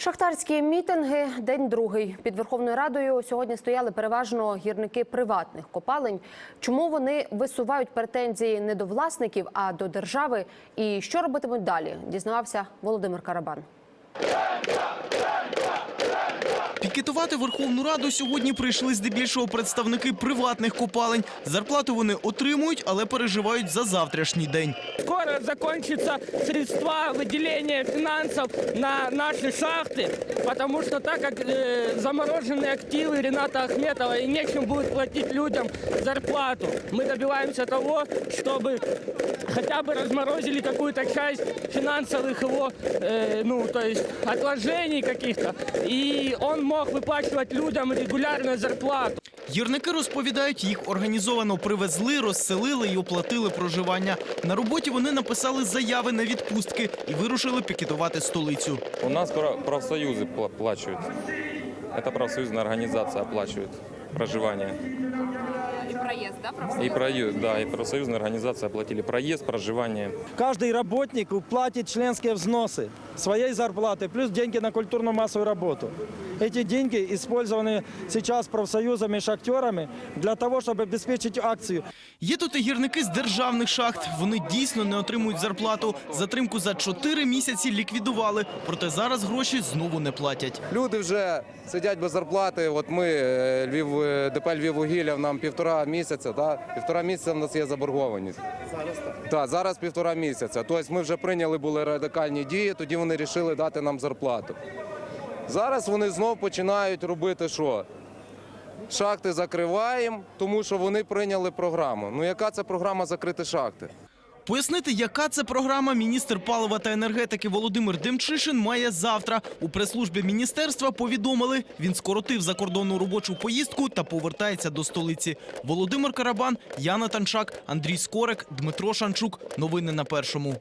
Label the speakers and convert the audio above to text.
Speaker 1: Шахтарські мітинги день другий. Під Верховною Радою сьогодні стояли переважно гірники приватних копалень. Чому вони висувають претензії не до власників, а до держави? І що робитимуть далі? Дізнавався Володимир Карабан.
Speaker 2: Пікетувати Верховну Раду сьогодні прийшли здебільшого представники приватних копалень. Зарплату вони отримують, але переживають за завтрашній день.
Speaker 3: Скоро закончатся средства выделения финансов на наши шахты, потому что так как э, заморожены активы Рената Ахметова и нечем будет платить людям зарплату, мы добиваемся того, чтобы хотя бы разморозили какую-то часть финансовых его, э, ну, то есть отложений каких-то, и он мог выплачивать людям регулярную зарплату.
Speaker 2: Гірники розповідають, їх організовано привезли, розселили і оплатили проживання. На роботі вони написали заяви на відпустки і вирушили пікетувати столицю.
Speaker 4: У нас про- профсоюзы пла- оплачивают. Это профсоюзная организация оплачивает проживание.
Speaker 5: И проезд, да,
Speaker 4: И проезд, да, и профсоюзная организация оплатили проезд, проживание.
Speaker 6: Каждый работник платит членские взносы своей зарплаты, плюс деньги на культурно-массовую работу. Эти деньги использованы сейчас профсоюзами и шахтерами для того, чтобы обеспечить акцию.
Speaker 2: Є тут і гірники з державних шахт. Вони дійсно не отримують зарплату. Затримку за чотири місяці ліквідували, проте зараз гроші знову не платять.
Speaker 7: Люди вже сидять без зарплати. От ми, е, Львів, е, ДП Львіввугілля, нам півтора місяця, да? півтора місяця в нас є заборгованість. Зараз так? Так, зараз півтора місяця. Тобто ми вже прийняли були радикальні дії, тоді вони вирішили дати нам зарплату. Зараз вони знов починають робити що? Шахти закриваємо, тому що вони прийняли програму. Ну яка це програма закрити шахти?
Speaker 2: Пояснити, яка це програма, міністр палива та енергетики Володимир Демчишин має завтра. У прес-службі міністерства повідомили, він скоротив закордонну робочу поїздку та повертається до столиці. Володимир Карабан, Яна Танчак, Андрій Скорик, Дмитро Шанчук. Новини на першому.